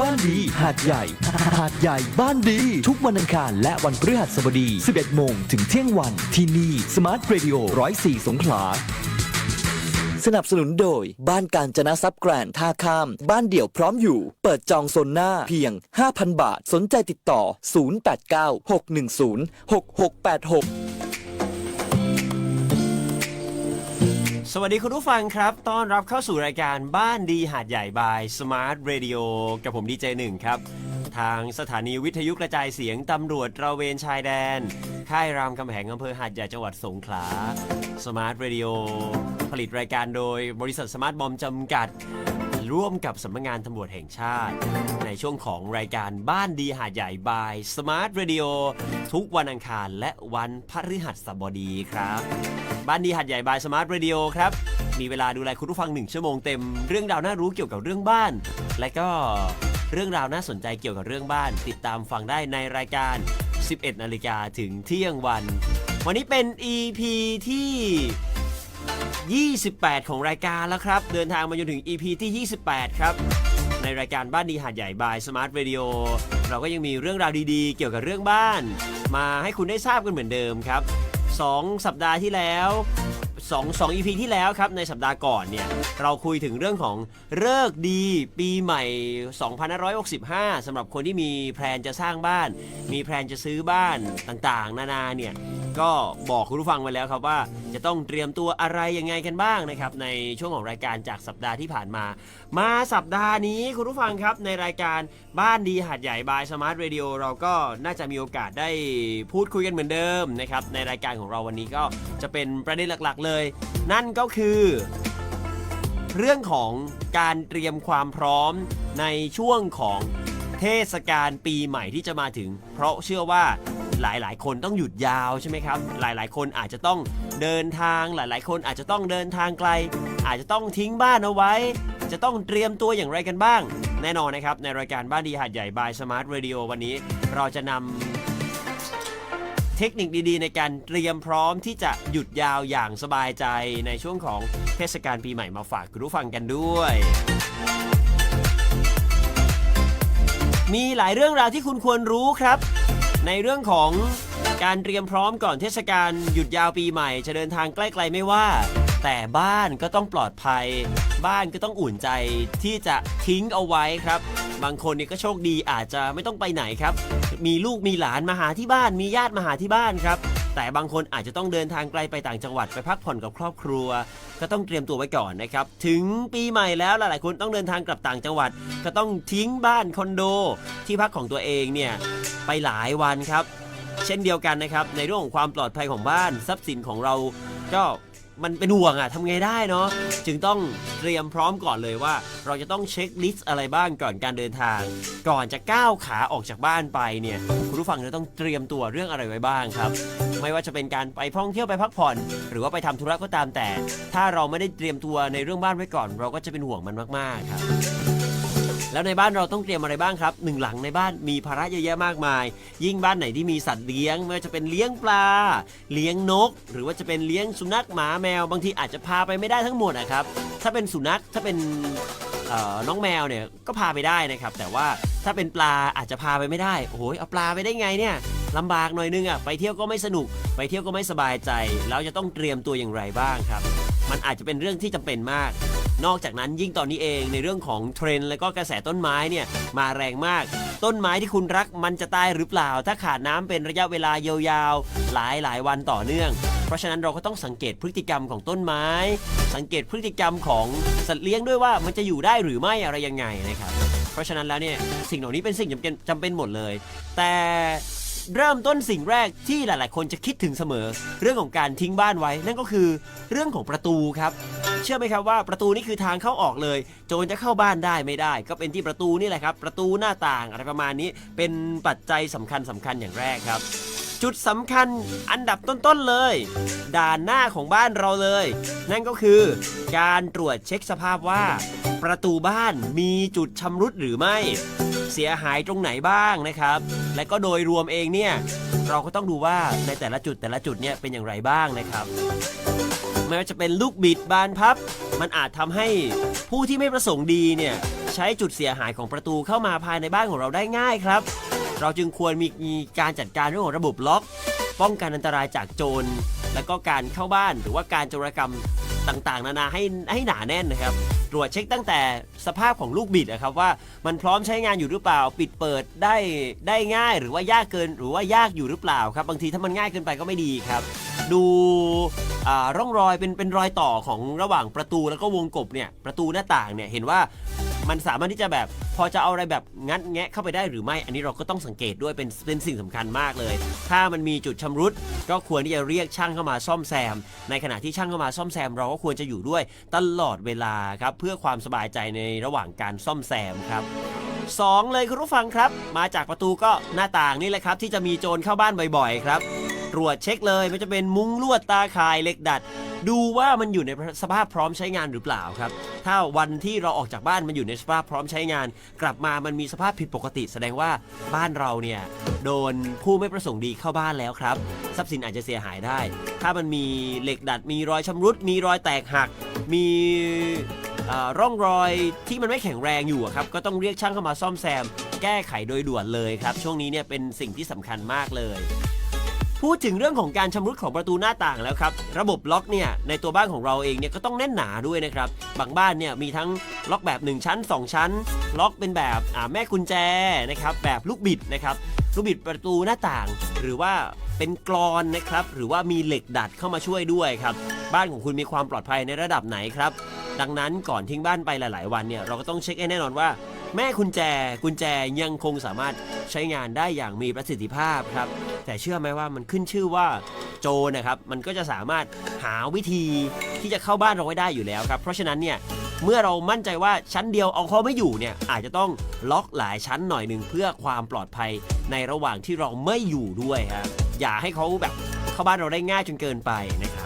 บ้านดีหาดใหญ่ หาดใหญ่บ้านดี ทุกวันอังคารและวันพฤหัสบดี 11 โมงถึงเที่ยงวัน ที่นี่สมาร์ทเรดิโอ104สงขลาสนับสนุนโดย บ้านการจนะซับแกรนท่าข้าม บ้านเดี่ยวพร้อมอยู่ เปิดจองโซนหน้าเพียง 5,000 บาท สนใจติดต่อ 089 610 6686 สวัสดีคุณผู้ฟังครับ ต้อนรับเข้าสู่รายการบ้านดีหาดใหญ่บาย Smart Radio กับผมดีเจหนึ่งครับ ทางสถานีวิทยุกระจายเสียงตำรวจตระเวนชายแดน ค่ายรามคำแหงอำเภอหาดใหญ่จังหวัดสงขลา Smart Radio ผลิตรายการโดยบริษัทสมาร์ทบอมจำกัด ร่วมกับสำนักงานตำรวจแห่งชาติ ในช่วงของรายการบ้านดีหาดใหญ่บาย Smart Radio ทุกวันอังคารและวันพฤหัสบดีครับ บ้านดีหัดใหญ่บายสมาร์ทเรดิโอครับ มีเวลาดูแลคุณผู้ฟังหนึ่งชั่วโมงเต็มเรื่องราวน่ารู้เกี่ยวกับเรื่องบ้าน และก็เรื่องราวน่าสนใจเกี่ยวกับเรื่องบ้าน ติดตามฟังได้ในรายการ 11 นาฬิกาถึงเที่ยงวัน วันนี้เป็น EP ที่ 28 ของรายการแล้วครับ เดินทางมาจนถึง EP ที่ 28 ครับ ในรายการบ้านดีหาดใหญ่บายสมาร์ทเรดิโอเราก็ยังมีเรื่องราวดีๆ เกี่ยวกับเรื่องบ้าน มาให้คุณได้ทราบกันเหมือนเดิมครับ 2 สัปดาห์ที่แล้ว2 2 EP ที่แล้วครับ ในสัปดาห์ก่อนเนี่ยเราคุยถึงเรื่องของเลิกดีปีใหม่ 2565สำหรับคนที่มีแพลนจะสร้างบ้าน มีแพลนจะซื้อบ้านต่างๆ นานาเนี่ย ก็บอกคุณผู้ฟังไว้แล้วครับว่า จะต้องเตรียมตัวอะไรยังไงกันบ้างนะครับในช่วงของรายการจากสัปดาห์ที่ผ่านมา มาสัปดาห์นี้คุณผู้ฟังครับในรายการบ้านดีหาดใหญ่บายสมาร์ทเรดิโอเราก็น่าจะมีโอกาสได้พูดคุยกันเหมือนเดิมนะครับในรายการของเราวันนี้ก็จะเป็นประเด็นหลักๆเลย นั่นก็คือ เรื่องของการเตรียมความพร้อมในช่วงของเทศกาลปีใหม่ที่จะมาถึง เพราะเชื่อว่า หลาย ๆ คนต้องหยุดยาวใช่ไหมครับ หลาย ๆ คนอาจจะต้องเดินทาง หลาย ๆ คนอาจจะต้องเดินทางไกล อาจจะต้องทิ้งบ้านเอาไว้ จะต้องเตรียมตัวอย่างไรกันบ้าง แน่นอนนะครับ ในรายการบ้านดีหาดใหญ่บายสมาร์ทเรดิโอวันนี้ เราจะนำเทคนิคดี ๆ ในการเตรียมพร้อมที่จะหยุดยาวอย่างสบายใจในช่วงของเทศกาลปีใหม่มาฝากคุณผู้ฟังกันด้วยมีหลายเรื่องราวที่คุณควรรู้ครับ ในเรื่องของการเตรียมพร้อมก่อนเทศกาลหยุดยาวปีใหม่ จะเดินทางใกล้ๆไม่ว่า แต่บ้านก็ต้องปลอดภัย บ้านก็ต้องอุ่นใจที่จะทิ้งเอาไว้ครับ บางคนเนี่ยก็โชคดีอาจจะไม่ต้องไปไหนครับ มีลูกมีหลานมาหาที่บ้าน มีญาติมาหาที่บ้านครับ แต่บางคนอาจจะต้องเดินทางไกลไปต่างจังหวัดไปพักผ่อนกับครอบครัว ก็ต้องเตรียมตัวไว้ก่อนนะครับ ถึงปีใหม่แล้วหลายๆคนต้องเดินทางกลับต่างจังหวัด ก็ต้องทิ้งบ้านคอนโด ที่พักของตัวเองเนี่ยไปหลายวันครับ เช่นเดียวกันนะครับในเรื่องของความปลอดภัยของบ้านทรัพย์สินของเราก็ มันเป็นห่วงอะทำไงได้เนาะจึงต้องเตรียมพร้อมก่อนเลยว่า เราจะต้องเช็คลิสต์อะไรบ้างก่อนการเดินทาง ก่อนจะก้าวขาออกจากบ้านไปเนี่ยคุณผู้ฟังจะต้องเตรียมตัวเรื่องอะไรไว้บ้างครับ ไม่ว่าจะเป็นการไปท่องเที่ยวไปพักผ่อน หรือว่าไปทำธุระก็ตามแต่ ถ้าเราไม่ได้เตรียมตัวในเรื่องบ้านไว้ก่อน เราก็จะเป็นห่วงมันมากๆครับ แล้วในบ้านเราต้องเตรียมอะไรบ้างครับหนึ่งหลังในบ้านมีภาระเยอะแยะมากมาย ยิ่งบ้านไหนที่มีสัตว์เลี้ยงไม่ว่าจะเป็นเลี้ยงปลา เลี้ยงนก หรือว่าจะเป็นเลี้ยงสุนัขหมาแมว บางทีอาจจะพาไปไม่ได้ทั้งหมดนะครับ ถ้าเป็นสุนัขถ้าเป็นน้องแมวเนี่ยก็พาไปได้นะครับ แต่ว่าถ้าเป็นปลาอาจจะพาไปไม่ได้โอ้โหเอาปลาไปได้ไงเนี่ยลำบากหน่อยนึงอะไปเที่ยวก็ไม่สนุก ไปเที่ยวก็ไม่สบายใจ แล้วจะต้องเตรียมตัวอย่างไรบ้างครับ มันอาจจะเป็นเรื่องที่จำเป็นมาก นอกจากนั้นยิ่งตอนนี้เองในเรื่องของเทรนด์และก็กระแสต้นไม้เนี่ยมาแรงมาก ต้นไม้ที่คุณรักมันจะตายหรือเปล่า ถ้าขาดน้ำเป็นระยะเวลายาวๆ หลายหลายวันต่อเนื่อง เพราะฉะนั้นเราก็ต้องสังเกตพฤติกรรมของต้นไม้ สังเกตพฤติกรรมของสัตว์เลี้ยงด้วยว่ามันจะอยู่ได้หรือไม่อะไรยังไงนะครับเพราะฉะนั้นแล้วเนี่ยสิ่งเหล่านี้เป็นสิ่งจำเป็นจำเป็นหมดเลย แต่เริ่มต้นสิ่งแรกที่หลาย ๆ คนจะคิดถึงเสมอ เรื่องของการทิ้งบ้านไว้ นั่นก็คือเรื่องของประตูครับ เชื่อไหมครับว่าประตูนี่คือทางเข้าออกเลย โจรจะเข้าบ้านได้ไม่ได้ ก็เป็นที่ประตูนี่แหละครับ ประตูหน้าต่างอะไรประมาณนี้ เป็นปัจจัยสำคัญสำคัญอย่างแรกครับ จุดสำคัญอันดับต้นๆเลย ด่านหน้าของบ้านเราเลย นั่นก็คือ การตรวจเช็คสภาพว่า ประตูบ้านมีจุดชำรุดหรือไม่ เสียหายตรงไหนบ้างนะครับ และก็โดยรวมเองเนี่ยเราก็ต้องดูว่าในแต่ละจุดแต่ละจุดเนี่ยเป็นอย่างไรบ้างนะครับ ไม่ว่าจะเป็นลูกบิดบานพับ มันอาจทำให้ผู้ที่ไม่ประสงค์ดีเนี่ยใช้จุดเสียหายของประตูเข้ามาภายในบ้านของเราได้ง่ายครับ เราจึงควรมีมการจัดการเรื่องของระบบล็อก ป้องกันอันตรายจากโจร แล้วก็การเข้าบ้านหรือว่าการโจรกรรมต่างๆ นานาให้ให้หนาแน่นนะครับ ตรวจเช็คตั้งแต่สภาพของลูกบิดนะครับว่ามันพร้อมใช้งานอยู่หรือเปล่า ปิดเปิดได้ได้ง่าย หรือว่ายากเกินหรือว่ายากอยู่หรือเปล่าครับ บางทีถ้ามันง่ายเกินไปก็ไม่ดีครับ ดูอ่าร่องรอยเป็นเป็นรอยต่อของระหว่างประตูแล้วก็วงกบเนี่ยประตูหน้าต่างเนี่ยเห็นว่ามันสามารถที่จะแบบพอจะเอาอะไรแบบงัดแงะเข้าไปได้หรือไม่ อันนี้เราก็ต้องสังเกตด้วยเป็นเป็นสิ่งสำคัญมากเลย ถ้ามันมีจุดชำรุด ก็ควรที่จะเรียกช่างเข้ามาซ่อมแซม ในขณะที่ช่างเข้ามาซ่อมแซม เราก็ควรจะอยู่ด้วยตลอดเวลาครับเพื่อความสบายใจในระหว่างการซ่อมแซมครับสองเลยคุณผู้ฟังครับ มาจากประตูก็หน้าต่างนี่แหละครับ ที่จะมีโจรเข้าบ้านบ่อยๆ ครับ ตรวจเช็คเลยไม่ว่าจะเป็นมุ้งลวดตาข่ายเหล็กดัด ดูว่ามันอยู่ในสภาพพร้อมใช้งานหรือเปล่าครับ ถ้าวันที่เราออกจากบ้านมันอยู่ในสภาพพร้อมใช้งาน กลับมามันมีสภาพผิดปกติ แสดงว่าบ้านเราเนี่ยโดนผู้ไม่ประสงค์ดีเข้าบ้านแล้วครับทรัพย์สินอาจจะเสียหายได้ ถ้ามันมีเหล็กดัด มีรอยชำรุด มีรอยแตกหัก มีอ่อร่องรอยที่มันไม่แข็งแรงอยู่ครับก็ต้องเรียกช่างเข้ามาซ่อมแซม แก้ไขโดยด่วนเลยครับ ช่วงนี้เนี่ยเป็นสิ่งที่สำคัญมากเลย พูดถึงเรื่องของการชำรุดของประตูหน้าต่างแล้วครับ ระบบล็อกเนี่ยในตัวบ้านของเราเองเนี่ยก็ต้องแน่นหนาด้วยนะครับ บางบ้านเนี่ยมีทั้งล็อกแบบ 1 ชั้น 2 ชั้น ล็อกเป็นแบบแม่กุญแจนะครับแบบลูกบิดนะครับลูกบิดประตูหน้าต่าง หรือว่าเป็นกรอนนะครับหรือว่ามีเหล็กดัดเข้ามาช่วยด้วยครับบ้านของคุณมีความปลอดภัยในระดับไหนครับดังนั้นก่อนทิ้งบ้านไปหลาย ๆ วันเนี่ยเราก็ต้องเช็คให้แน่นอนว่า แม่กุญแจกุญแจยังคงสามารถใช้งานได้อย่างมีประสิทธิภาพครับ แต่เชื่อไหมว่ามันขึ้นชื่อว่าโจนะครับ มันก็จะสามารถหาวิธีที่จะเข้าบ้านเราไว้ได้อยู่แล้วครับ เพราะฉะนั้นเนี่ยเมื่อเรามั่นใจว่าชั้นเดียวเอาเขาไม่อยู่เนี่ยอาจจะต้องล็อกหลายชั้นหน่อยหนึ่งเพื่อความปลอดภัยในระหว่างที่เราไม่อยู่ด้วยครับอย่าให้เขาแบบเข้าบ้านเราได้ง่ายจนเกินไปนะครับ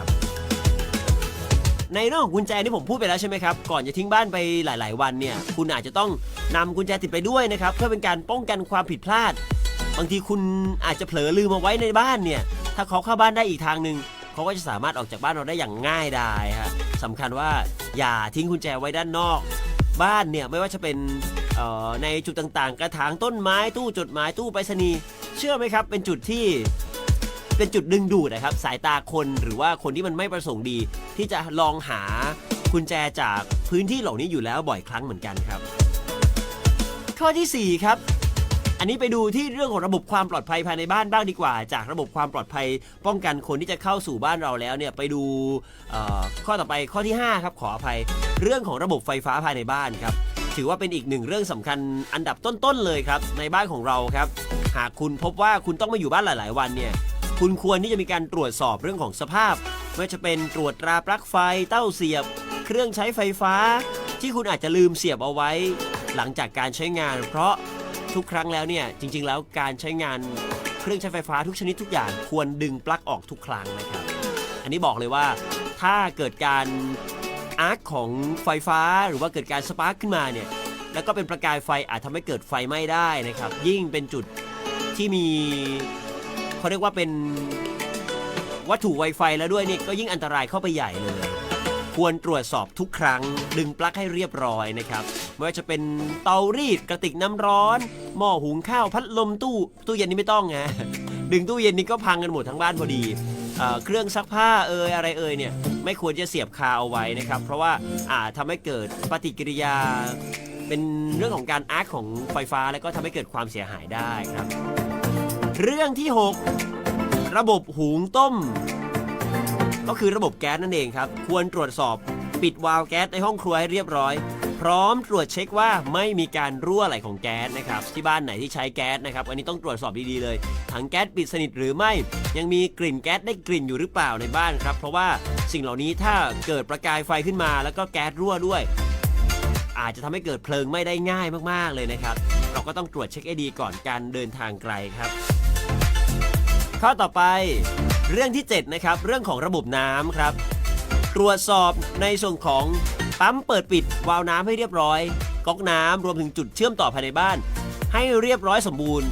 ในเรื่องของกุญแจที่ผมพูดไปแล้วใช่ไหมครับ ก่อนจะทิ้งบ้านไปหลาย ๆ วันเนี่ย คุณอาจจะต้องนำกุญแจติดไปด้วยนะครับ เพื่อเป็นการป้องกันความผิดพลาด บางทีคุณอาจจะเผลอลืมเอาไว้ในบ้านเนี่ย ถ้าเขาเข้าบ้านได้อีกทางหนึ่งเขาก็จะสามารถออกจากบ้านเราได้อย่างง่ายดายฮะสำคัญว่าอย่าทิ้งกุญแจไว้ด้านนอก บ้านเนี่ยไม่ว่าจะเป็นออในจุดต่างๆ กระถางต้นไม้ตู้จดหมายตู้ไปรษณีย์เชื่อไหมครับ เป็นจุดที่ เป็นจุดดึงดูดนะครับสายตาคนหรือว่าคนที่มันไม่ประสงค์ดี ที่จะลองหากุญแจจากพื้นที่เหล่านี้อยู่แล้วบ่อยครั้งเหมือนกันครับ ข้อทีสี่ 4 ครับอันนี้ไปดูที่เรื่องของระบบความปลอดภัยภายในบ้านบ้างดีกว่า จากระบบความปลอดภัย ป้องกันคนที่จะเข้าสู่บ้านเราแล้วเนี่ยไปดูข้อต่อไปข้อที่ 5 ครับขออภัย เรื่องของระบบไฟฟ้าภายในบ้านครับถือว่าเป็นอีกหนึ่งเรื่องสำคัญอันดับต้นๆเลยครับในบ้านของเราครับ หากคุณพบว่าคุณต้องมาอยู่บ้านหลาย ๆ วันเนี่ย คุณควรที่จะมีการตรวจสอบเรื่องของสภาพ ไม่ว่าจะเป็นตรวจตราปลั๊กไฟ เต้าเสียบ เครื่องใช้ไฟฟ้า ที่คุณอาจจะลืมเสียบเอาไว้ หลังจากการใช้งาน เพราะทุกครั้งแล้วเนี่ยจริง ๆ แล้วการใช้งานเครื่องใช้ไฟฟ้าทุกชนิดทุกอย่างควรดึงปลั๊กออกทุกครั้งนะครับ อันนี้บอกเลยว่าถ้าเกิดการอาร์คของไฟฟ้าหรือว่าเกิดการสปาร์คขึ้นมาเนี่ยแล้วก็เป็นประกายไฟอาจทำให้เกิดไฟไหม้ได้นะครับ ยิ่งเป็นจุดที่มี เขาเรียกว่าเป็นวัตถุ Wi-Fi แล้วด้วยนี่ก็ยิ่งอันตรายเข้าไปใหญ่เลย ควรตรวจสอบทุกครั้ง ดึงปลั๊กให้เรียบร้อยนะครับไม่ว่าจะเป็นเตารีดกระติกน้ำร้อน หม้อหุงข้าวพัดลมตู้ตู้เย็นนี่ไม่ต้องไงดึงตู้เย็นนี่ก็พังกันหมดทั้งบ้านพอดีเอ่อเครื่องซักผ้าเอ่ยอะไรเอ่ยเนี่ยไม่ควรจะเสียบคาเอาไว้นะครับ เพราะว่าอาจทำให้เกิดปฏิกิริยา เป็นเรื่องของการอาร์คของไฟฟ้า แล้วก็ทำให้เกิดความเสียหายได้ครับ เรื่องที่ 6 ระบบหุงต้ม ก็คือระบบแก๊สนั่นเองครับ ควรตรวจสอบปิดวาล์วแก๊สในห้องครัวให้เรียบร้อย พร้อมตรวจเช็คว่าไม่มีการรั่วไหลของแก๊สนะครับที่บ้านไหนที่ใช้แก๊สนะครับอันนี้ต้องตรวจสอบดีๆเลยถังแก๊สปิดสนิทหรือไม่ ยังมีกลิ่นแก๊สได้กลิ่นอยู่หรือเปล่าในบ้านครับ เพราะว่าสิ่งเหล่านี้ถ้าเกิดประกายไฟขึ้นมา แล้วก็แก๊สรั่วด้วย อาจจะทำให้เกิดเพลิงไหม้ได้ง่ายมากๆเลยนะครับ เราก็ต้องตรวจเช็คให้ดีก่อนการเดินทางไกลครับ ข้อต่อไป เรื่องที่ 7 นะครับ เรื่องของระบบน้ำครับ ตรวจสอบในส่วนของปั๊มเปิดปิดวาล์วน้ำให้เรียบร้อย ก๊อกน้ำรวมถึงจุดเชื่อมต่อภายในบ้าน ให้เรียบร้อยสมบูรณ์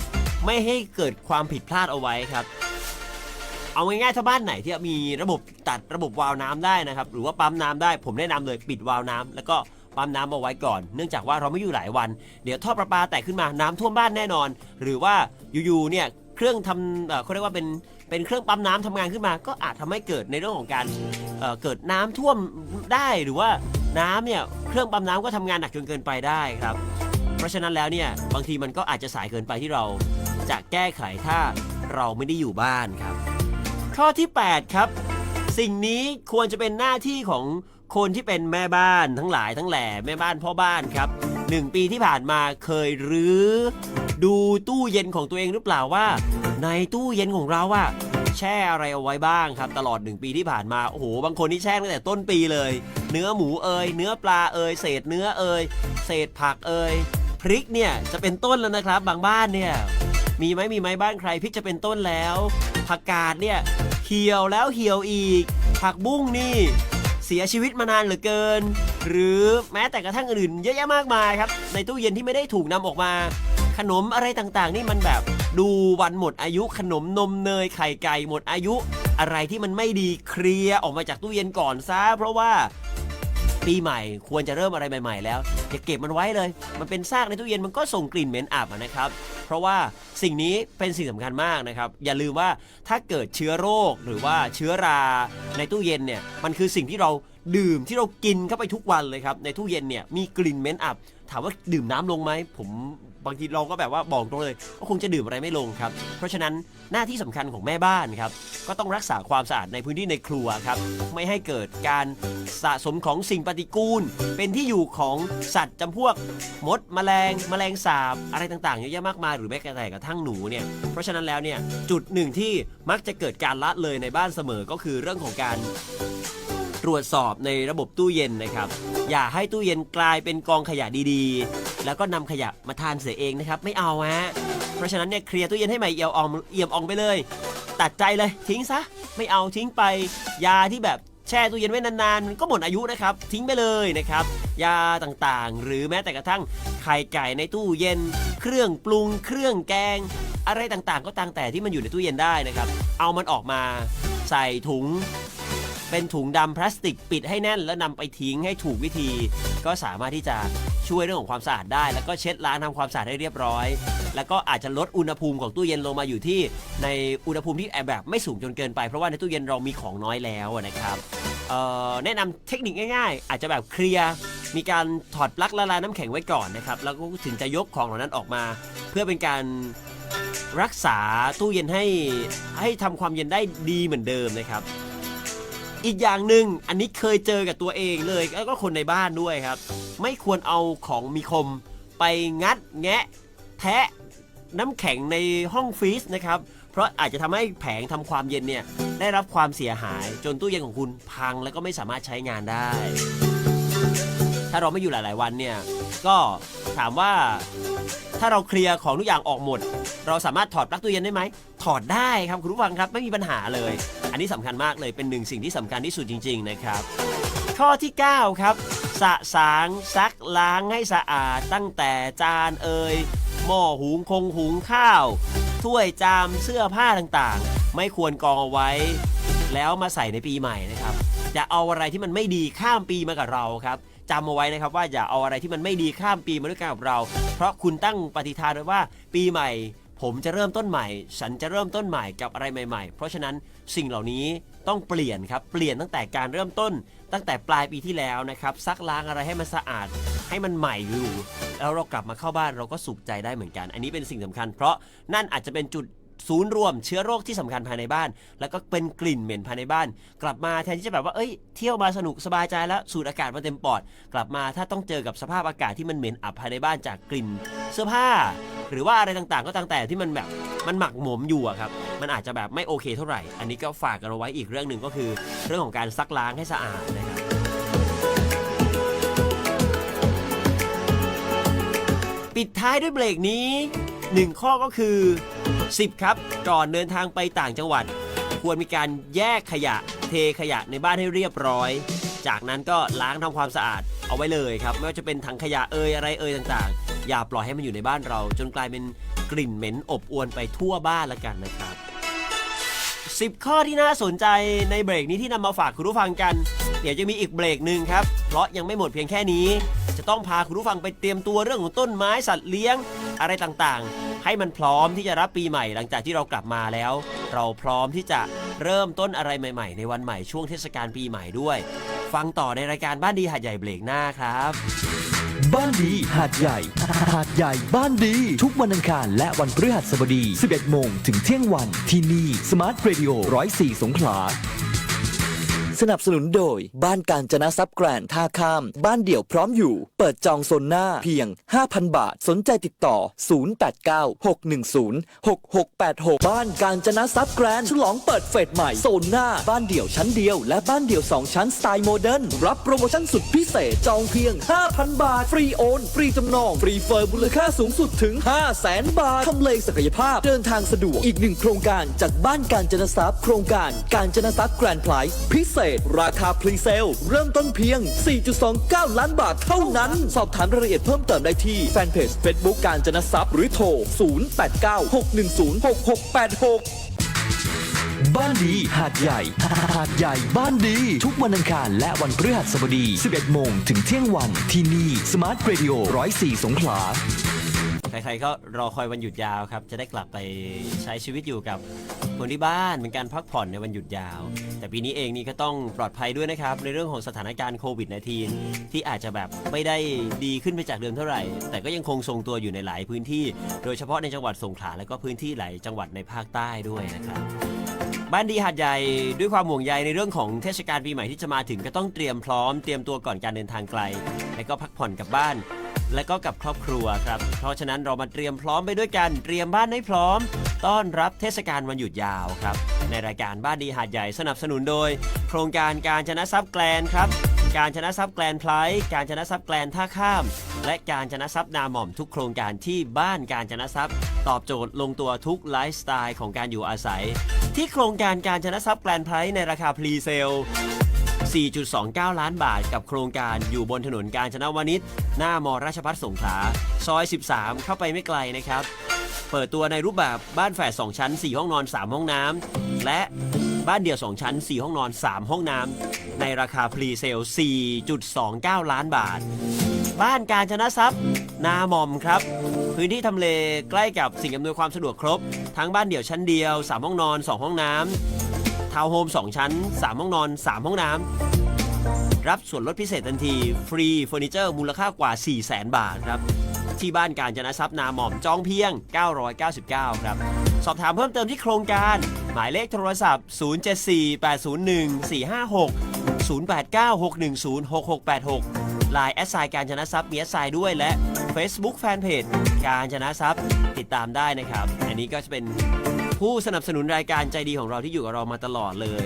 ไม่ให้เกิดความผิดพลาดเอาไว้ครับ เอาง่ายๆถ้าบ้านไหนที่มีระบบตัดระบบวาล์วน้ำได้นะครับ หรือว่าปั๊มน้ำได้ผมแนะนำเลยปิดวาล์วน้ำแล้วก็ปั๊มน้ำเอาไว้ก่อน เนื่องจากว่าเราไม่อยู่หลายวัน เดี๋ยวท่อประปาแตกขึ้นมาน้ำท่วมบ้านแน่นอน หรือว่าอยู่ๆเนี่ย เครื่องทำเอ่อเขาเรียกว่าเป็นเป็นเครื่องปั๊มน้ำทำงานขึ้นมา ก็อาจทำให้เกิดในเรื่องของการเอ่อเกิดน้ำท่วมได้หรือว่าน้ำเนี่ยเครื่องปั๊มน้ำก็ทำงานหนักจนเกินไปได้ครับ เพราะฉะนั้นแล้วเนี่ยบางทีมันก็อาจจะสายเกินไปที่เราจะแก้ไขถ้าเราไม่ได้อยู่บ้านครับ ข้อที่ 8 ครับ สิ่งนี้ควรจะเป็นหน้าที่ของคนที่เป็นแม่บ้านทั้งหลายทั้งแหล่แม่บ้านพ่อบ้านครับ หนึ่งปีที่ผ่านมาเคยรื้อดูตู้เย็นของตัวเองหรือเปล่าว่า ในตู้เย็นของเราอะแช่อะไรเอาไว้บ้างครับ ตลอดหนึ่งปีที่ผ่านมาโอ้โหบางคนที่แช่ตั้งแต่ต้นปีเลย เนื้อหมูเอยเนื้อปลาเอยเศษเนื้อเอยเศษผักเอยพริกเนี่ยจะเป็นต้นแล้วนะครับ บางบ้านเนี่ยมีไหมมีไหมบ้านใครพริกจะเป็นต้นแล้วผักกาดเนี่ยเหี่ยวแล้วเหี่ยวอีก ผักบุ้งนี่ เสียชีวิตมานานเหลือเกิน หรือแม้แต่กระทั่งอื่นเยอะแยะมากมายครับ ในตู้เย็นที่ไม่ได้ถูกนำออกมา ขนมอะไรต่างๆ นี่มันแบบดูวันหมดอายุขนมนมเนยไข่ไก่หมดอายุ อะไรที่มันไม่ดีเคลียร์ออกมาจากตู้เย็นก่อนซะเพราะว่า ปีใหม่ ควรจะเริ่มอะไรใหม่ ๆ แล้วอย่าเก็บมันไว้เลย มันเป็นซากในตู้เย็นมันก็ส่งกลิ่นเหม็นอับนะครับ เพราะว่าสิ่งนี้เป็นสิ่งสำคัญมากนะครับ อย่าลืมว่าถ้าเกิดเชื้อโรคหรือว่าเชื้อราในตู้เย็นเนี่ยมันคือสิ่งที่เราดื่มที่เรากินเข้าไปทุกวันเลยครับในตู้เย็นเนี่ยมีกลิ่นเหม็นอับ ถามว่าดื่มน้ำลงไหมผม บางทีเราก็แบบว่าบอกตรงเลยก็คงจะดื่มอะไรไม่ลงครับ เพราะฉะนั้นหน้าที่สำคัญของแม่บ้านครับ ก็ต้องรักษาความสะอาดในพื้นที่ในครัวครับ ไม่ให้เกิดการสะสมของสิ่งปฏิกูล เป็นที่อยู่ของสัตว์จำพวกมดแมลงแมลงสาบอะไรต่างๆเยอะแยะมากมายหรือแม้แต่กระทั่งหนูเนี่ยเพราะฉะนั้นแล้วเนี่ยจุดหนึ่งที่มักจะเกิดการละเลยในบ้านเสมอก็คือเรื่องของการตรวจสอบในระบบตู้เย็นนะครับ อย่าให้ตู้เย็นกลายเป็นกองขยะดีๆ แล้วก็นำขยะมาทานเสียเองนะครับไม่เอาฮะเพราะฉะนั้นเนี่ยเคลียร์ตู้เย็นให้ใหม่เอี่ยมอองเอี่ยมอองไปเลย ตัดใจเลยทิ้งซะไม่เอาทิ้งไป ยาที่แบบแช่ตู้เย็นไว้นานๆมันก็หมดอายุนะครับ ทิ้งไปเลยนะครับ ยาต่างๆ หรือแม้แต่กระทั่งไข่ไก่ในตู้เย็น เครื่องปรุง เครื่องแกง อะไรต่างๆ ก็ตามแต่ที่มันอยู่ในตู้เย็นได้นะครับ เอามันออกมาใส่ถุง เป็นถุงดำพลาสติกปิดให้แน่น แล้วนำไปทิ้งให้ถูกวิธี ก็สามารถที่จะช่วยเรื่องของความสะอาดได้ แล้วก็เช็ดล้างทำความสะอาดให้เรียบร้อย แล้วก็อาจจะลดอุณหภูมิของตู้เย็นลงมาอยู่ที่ ในอุณหภูมิที่แบบไม่สูงจนเกินไปเพราะว่าในตู้เย็นเรามีของน้อยแล้วนะครับแนะนำเทคนิคง่ายๆ อาจจะแบบเคลียร์มีการถอดปลั๊กละลายน้ำแข็งไว้ก่อนนะครับ แล้วก็ถึงจะยกของเหล่านั้นออกมา เพื่อเป็นการรักษาตู้เย็นให้ให้ทำความเย็นได้ดีเหมือนเดิมนะครับ อีกอย่างหนึ่งอันนี้เคยเจอกับตัวเองเลยแล้วก็คนในบ้านด้วยครับ ไม่ควรเอาของมีคมไปงัดแงะ แทะน้ำแข็งในห้องฟรีซนะครับ เพราะอาจจะทำให้แผงทำความเย็นเนี่ยได้รับความเสียหายจนตู้เย็นของคุณพังแล้วก็ไม่สามารถใช้งานได้ ถ้าเราไม่อยู่หลาย ๆ วันเนี่ยก็ถามว่าถ้าเราเคลียร์ของทุกอย่างออกหมด เราสามารถถอดปลั๊กตู้เย็นได้ไหม ดได้ครับคุณผู้ฟังครับไม่มีปัญหาเลย อันนี้สำคัญมากเลยเป็นหนึ่งสิ่งที่สำคัญที่สุดจริง ๆ นะครับ ข้อที่ 9 ครับ สะสางซักล้างให้สะอาดตั้งแต่จานเอ่ยหม้อหุงคงหุงข้าว ถ้วยจามเสื้อผ้าต่างๆ ไม่ควรกองเอาไว้ แล้วมาใส่ในปีใหม่นะครับอย่าเอาอะไรที่มันไม่ดีข้ามปีมากับเราครับจำเอาไว้นะครับว่าอย่าเอาอะไรที่มันไม่ดีข้ามปีมาด้วยกันกับเรา เพราะคุณตั้งปฏิทานไว้ว่าปีใหม่ ผมจะเริ่มต้นใหม่ ฉันจะเริ่มต้นใหม่กับอะไรใหม่ ๆ เพราะฉะนั้นสิ่งเหล่านี้ต้องเปลี่ยนครับ เปลี่ยนตั้งแต่การเริ่มต้น ตั้งแต่ปลายปีที่แล้วนะครับ ซักล้างอะไรให้มันสะอาด ให้มันใหม่อยู่ แล้วเรากลับมาเข้าบ้านเราก็สุขใจได้เหมือนกัน อันนี้เป็นสิ่งสำคัญ เพราะนั่นอาจจะเป็นจุด ศูนย์รวมเชื้อโรคที่สำคัญภายในบ้าน แล้วก็เป็นกลิ่นเหม็นภายในบ้าน กลับมาแทนที่จะแบบว่าเอ้ยเที่ยวมาสนุกสบายใจแล้วสูดอากาศมาเต็มปอด กลับมาถ้าต้องเจอกับสภาพอากาศที่มันเหม็นอับภายในบ้านจากกลิ่น เสื้อผ้า หรือว่าอะไรต่างๆ ก็ตามแต่ที่มันแบบมันหมักหมมอยู่อะครับมันอาจจะแบบไม่โอเคเท่าไหร่ อันนี้ก็ฝากกันเอาไว้อีกเรื่องหนึ่งก็คือ เรื่องของการซักล้างให้สะอาดนะครับปิดท้ายด้วยเบรกนี้ 1 ข้อก็คือ 10 ครับ ก่อนเดินทางไปต่างจังหวัด ควรมีการแยกขยะ เทขยะในบ้านให้เรียบร้อย จากนั้นก็ล้างทำความสะอาดเอาไว้เลยครับ ไม่ว่าจะเป็นถังขยะเอ่ยอะไรเอ่ยต่างๆ อย่าปล่อยให้มันอยู่ในบ้านเรา จนกลายเป็นกลิ่นเหม็นอบอวนไปทั่วบ้านละกันนะครับ 10 ข้อที่น่าสนใจในเบรกนี้ที่นำมาฝากคุณผู้ฟังกัน เดี๋ยวจะมีอีกเบรกหนึ่งครับ เพราะยังไม่หมดเพียงแค่นี้ จะต้องพาคุณผู้ฟังไปเตรียมตัวเรื่องของต้นไม้สัตว์เลี้ยงอะไรต่างๆ ให้มันพร้อมที่จะรับปีใหม่หลังจากที่เรากลับมาแล้ว เราพร้อมที่จะเริ่มต้นอะไรใหม่ ๆ ในวันใหม่ช่วงเทศกาลปีใหม่ด้วย ฟังต่อในรายการบ้านดีหาดใหญ่เบรกหน้าครับ บ้านดีหาดใหญ่ หาดใหญ่บ้านดี ทุกวันอังคารและวันพฤหัสบดี 11 โมงถึงเที่ยงวันที่นี่สมาร์ทเรดิโอ104 สงขลา สนับสนุนโดย บ้านการจนะซับแกรนท่าข้าม บ้านเดี่ยวพร้อมอยู่ เปิดจองโซนหน้าเพียง 5,000 บาท สนใจติดต่อ 089-610-6686 บ้านการจนะซับแกรนฉลองเปิดเฟสใหม่โซนหน้า บ้านเดี่ยวชั้นเดียว และบ้านเดี่ยว 2 ชั้นสไตล์โมเดิร์นรับโปรโมชั่นสุดพิเศษจองเพียง 5,000 บาท ฟรีโอน ฟรีจำนองฟรีเฟอร์มูลค่าสูงสุดถึง 500,000บาททำเลศักยภาพเดินทางสะดวกอีกหนึ่งโครงการจากบ้านการจนทรัพย์โครงการการจนทรัพย์แกรนพรส์พิเศษราคาพรีเซล เริ่มต้นเพียง 4.29 ล้านบาทเท่านั้น สอบถามรายละเอียดเพิ่มเติมได้ที่แฟนเพจ Facebook การจนทรัพย์หรือโทร 089-610-6686บ้านดีหาดใหญ่ หาดใหญ่บ้านดี ทุกวันอังคารและวันพฤหัสบดี 11 โมงถึงเที่ยงวันที่นี่สมาร์ทเรดิโอ104 สงขลา ใครๆก็รอคอยวันหยุดยาวครับ จะได้กลับไปใช้ชีวิตอยู่กับคนที่บ้านเป็นการพักผ่อนในวันหยุดยาว แต่ปีนี้เองนี่ก็ต้องปลอดภัยด้วยนะครับ ในเรื่องของสถานการณ์โควิด -19 ที่อาจจะแบบไม่ได้ดีขึ้นไปจากเดิมเท่าไหร่ แต่ก็ยังคงทรงตัวอยู่ในหลายพื้นที่ โดยเฉพาะในจังหวัดสงขลาและก็พื้นที่หลายจังหวัดในภาคใต้ด้วยนะครับบ้านดีหาดใหญ่ด้วยความห่วงใยในเรื่องของเทศกาลปีใหม่ที่จะมาถึงก็ต้องเตรียมพร้อมเตรียมตัวก่อนการเดินทางไกล และก็พักผ่อนกับบ้าน และก็กับครอบครัวครับ เพราะฉะนั้นเรามาเตรียมพร้อมไปด้วยกัน เตรียมบ้านให้พร้อม ต้อนรับเทศกาลวันหยุดยาวครับ ในรายการบ้านดีหาดใหญ่สนับสนุนโดย โครงการการชนะทรัพย์แกลนครับ การชนะทรัพย์แกลนไพลท์การชนะทรัพย์แกลนท่าข้าม และการชนะทรัพย์นาหม่อมทุกโครงการที่บ้านการชนะทรัพย์ ตอบโจทย์ลงตัวทุกไลฟ์สไตล์ของการอยู่อาศัย ที่โครงการการชนะทรัพย์แกลนไพรส์ในราคาพรีเซล 4.29 ล้านบาทกับโครงการอยู่บนถนนการชนะวนิชหน้ามอราชพัฒสงขลาซอย 13 เข้าไปไม่ไกลนะครับ เปิดตัวในรูปแบบบ้านแฝด2ชั้น 4 ห้องนอน 3 ห้องน้ำและบ้านเดี่ยว 2 ชั้น 4 ห้องนอน 3 ห้องน้ำในราคาพรีเซล 4.29 ล้านบาท บ้านการชนะทรัพย์นามอมครับ พื้นที่ทำเลใกล้กับสิ่งอำนวยความสะดวกครบ ทั้งบ้านเดี่ยวชั้นเดียว 3 ห้องนอน 2 ห้องน้ำ ทาวน์โฮม2 ชั้น 3 ห้องนอน 3 ห้องน้ำ รับส่วนลดพิเศษทันที ฟรีเฟอร์นิเจอร์มูลค่ากว่า 4 0 0 0 0 0 บาทครับ ที่บ้านการจนะทรัพย์นาหม่อมจองเพียง 999 ครับ สอบถามเพิ่มเติมที่โครงการ หมายเลขโทรศัพท์ 074-801-456 089-610-6686 ลายแอสไซน์การชนะทรัพย์มีแอสไซน์ด้วยและ Facebook Fanpage การชนะทรัพย์ติดตามได้นะครับ อันนี้ก็จะเป็น ผู้สนับสนุนรายการใจดีของเราที่อยู่กับเรามาตลอดเลย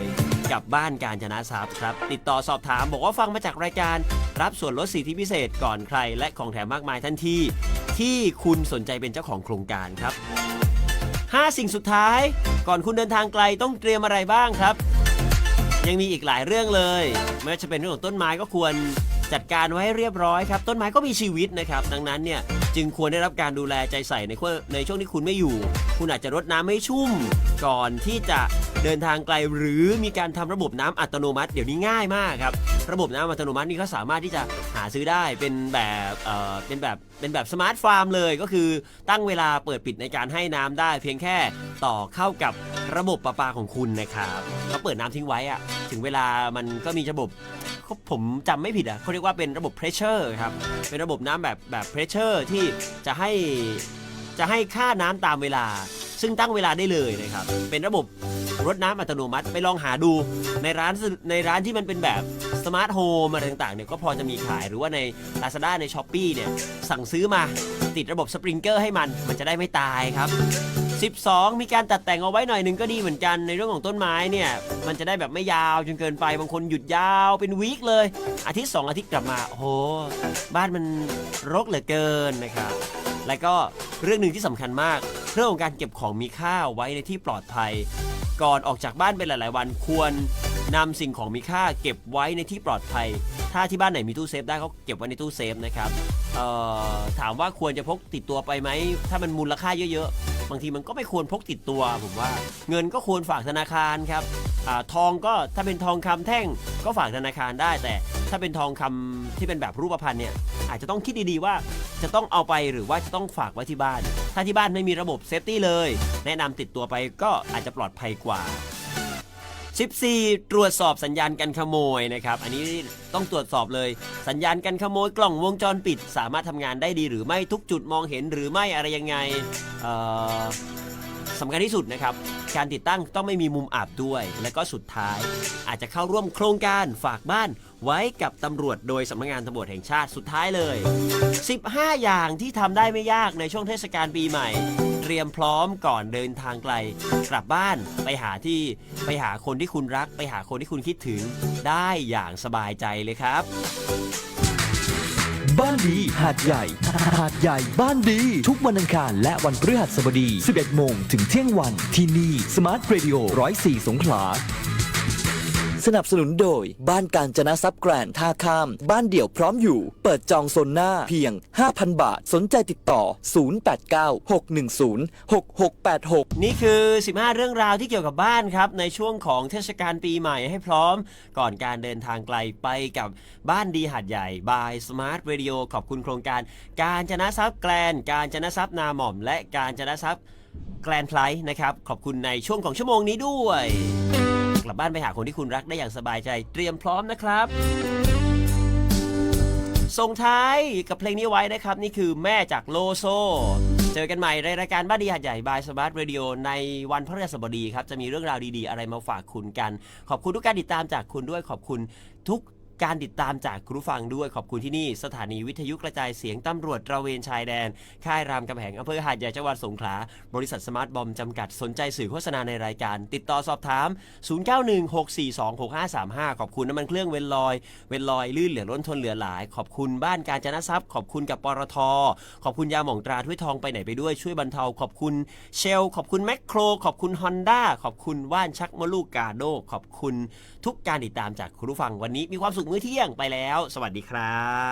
กับบ้านการชนะทรัพย์ครับ ติดต่อสอบถามบอกว่าฟังมาจากรายการ รับส่วนลดสิทธิพิเศษก่อนใคร และของแถมมากมายทันทีที่คุณสนใจเป็นเจ้าของโครงการครับ 5 สิ่งสุดท้าย ก่อนคุณเดินทางไกลต้องเตรียมอะไรบ้างครับ ยังมีอีกหลายเรื่องเลยไม่ว่าจะเป็นเรื่องของต้นไม้ก็ควรจัดการไว้ให้เรียบร้อยครับ ต้นไม้ก็มีชีวิตนะครับ ดังนั้นเนี่ย จึงควรได้รับการดูแลใจใส่ในช่วงในช่วงที่คุณไม่อยู่ คุณอาจจะรดน้ำให้ชุ่ม ก่อนที่จะ เดินทางไกลหรือมีการทำระบบน้ำอัตโนมัติ เดี๋ยวนี้ง่ายมากครับระบบน้ำอัตโนมัตินี่ก็สามารถที่จะหาซื้อได้เป็นแบบเอ่อเป็นแบบเป็นแบบสมาร์ทฟาร์มเลยก็คือตั้งเวลาเปิดปิดในการให้น้ำได้ เพียงแค่ต่อเข้ากับระบบประปาของคุณนะครับเขาเปิดน้ำทิ้งไว้อะถึงเวลามันก็มีระบบเขาผมจำไม่ผิดอะเขาเรียกว่าเป็นระบบเพรสเชอร์ครับเป็นระบบน้ำแบบแบบเพรสเชอร์ที่จะให้จะให้ค่าน้ำตามเวลา ซึ่งตั้งเวลาได้เลยนะครับ เป็นระบบรดน้ำอัตโนมัติไปลองหาดูในร้านในร้านที่มันเป็นแบบสมาร์ทโฮมอะไรต่างๆเนี่ยก็พอจะมีขายหรือว่าใน Lazada ใน s h อ p e e เนี่ยสั่งซื้อมาติดระบบสปริงเกอร์ให้มัน มันจะได้ไม่ตายครับ 12 มีการตัดแต่งเอาไว้หน่อยหนึ่งก็ดีเหมือนกันในเรื่องของต้นไม้เนี่ย มันจะได้แบบไม่ยาวจนเกินไปบางคนหยุดยาวเป็นวีคเลย อาทิตย์ 2 อาทิตย์กลับมา โอ้โห บ้านมันรกเหลือเกินนะครับ และก็เรื่องหนึ่งที่สำคัญมาก เรื่องของการเก็บของมีค่าไว้ในที่ปลอดภัย ก่อนออกจากบ้านไปหลาย ๆ วันควรนำสิ่งของมีค่าเก็บไว้ในที่ปลอดภัย ถ้าที่บ้านไหนมีตู้เซฟได้ก็เก็บไว้ในตู้เซฟนะครับถามว่าควรจะพกติดตัวไปไหม ถ้ามันมูลค่าเยอะ บางทีมันก็ไม่ควรพกติดตัว ผมว่า เงินก็ควรฝากธนาคารครับอทองก็ถ้าเป็นทองคำแท่งก็ฝากธนาคารได้ แต่ถ้าเป็นทองคำที่เป็นแบบรูปพรรณเนี่ยอาจจะต้องคิดดีๆว่าจะต้องเอาไปหรือว่าจะต้องฝากไว้ที่บ้าน ถ้าที่บ้านไม่มีระบบเซฟตี้เลย แนะนำติดตัวไปก็อาจจะปลอดภัยกว่า 14 ตรวจสอบสัญญาณการขโมยนะครับ อันนี้ต้องตรวจสอบเลย สัญญาณการขโมยกล่องวงจรปิด สามารถทำงานได้ดีหรือไม่ทุกจุดมองเห็นหรือไม่อะไรยังไงสำคัญที่สุดนะครับ การติดตั้งต้องไม่มีมุมอับด้วย และก็สุดท้าย อาจจะเข้าร่วมโครงการฝากบ้านไว้กับตำรวจโดยสำนักงานตำรวจแห่งชาติสุดท้ายเลย 15 อย่างที่ทำได้ไม่ยากในช่วงเทศกาลปีใหม่ เตรียมพร้อมก่อนเดินทางไกล กลับบ้านไปหาที่ไปหาคนที่คุณรัก ไปหาคนที่คุณคิดถึงได้อย่างสบายใจเลยครับ บ้านดี หาดใหญ่ หาดใหญ่บ้านดี ทุกวันอังคารและวันพฤหัสบดี 11 โมงถึงเที่ยงวันที่นี่สมาร์ทเรดิโอ104 สงขลา สนับสนุนโดย บ้านการจนะซับแกรนท่าข้าม บ้านเดี่ยวพร้อมอยู่ เปิดจองโซนหน้าเพียง 5,000 บาท สนใจติดต่อ 089-610-6686 นี่คือ 15 เรื่องราวที่เกี่ยวกับบ้านครับ ในช่วงของเทศกาลปีใหม่ให้พร้อม ก่อนการเดินทางไกลไปกับบ้านดีหาดใหญ่บาย Smart Radio ขอบคุณโครงการ การจนะทรัพย์แกลนการจนะทรัพย์นาหม่อม และการจนะทรัพย์แกลนไพลท์นะครับขอบคุณในช่วงของชั่วโมงนี้ด้วย กลับบ้านไปหาคนที่คุณรักได้อย่างสบายใจ เตรียมพร้อมนะครับ ส่งท้ายกับเพลงนี้ไว้นะครับ นี่คือแม่จากโลโซ เจอกันใหม่ในรายการบ้านดีหัดใหญ่บายสมาร์ทเรดิโอในวันพฤหัสบดีครับ จะมีเรื่องราวดีๆ อะไรมาฝากคุณกัน ขอบคุณทุกการติดตามจากคุณด้วยขอบคุณทุก การติดตามจากคุณผู้ฟังด้วยขอบคุณที่นี่ สถานีวิทยุกระจายเสียงตำรวจตระเวนชายแดน ค่ายรามกำแหงอำเภอหาดใหญ่จังหวัดสงขลา บริษัทสมาร์ทบอมจำกัดสนใจสื่อโฆษณาในรายการ ติดต่อสอบถาม 0916426535 ขอบคุณน้ำมันเครื่องเวนลอย เวนลอยลื่นเหลือล้นทนเหลือหลาย ขอบคุณบ้านการจนทรัพย์ ขอบคุณกับปตทขอบคุณยาหม่องตราถ้วยทองไปไหนไปด้วยช่วยบรรเทา ขอบคุณเชล ขอบคุณแมคโคร ขอบคุณฮอนด้าขอบคุณว่านชักมะลูกกาโดขอบคุณทุกการติดตามจากคุณผู้ฟังวันนี้มีความสุขมื้อเที่ยงไปแล้ว สวัสดีครับ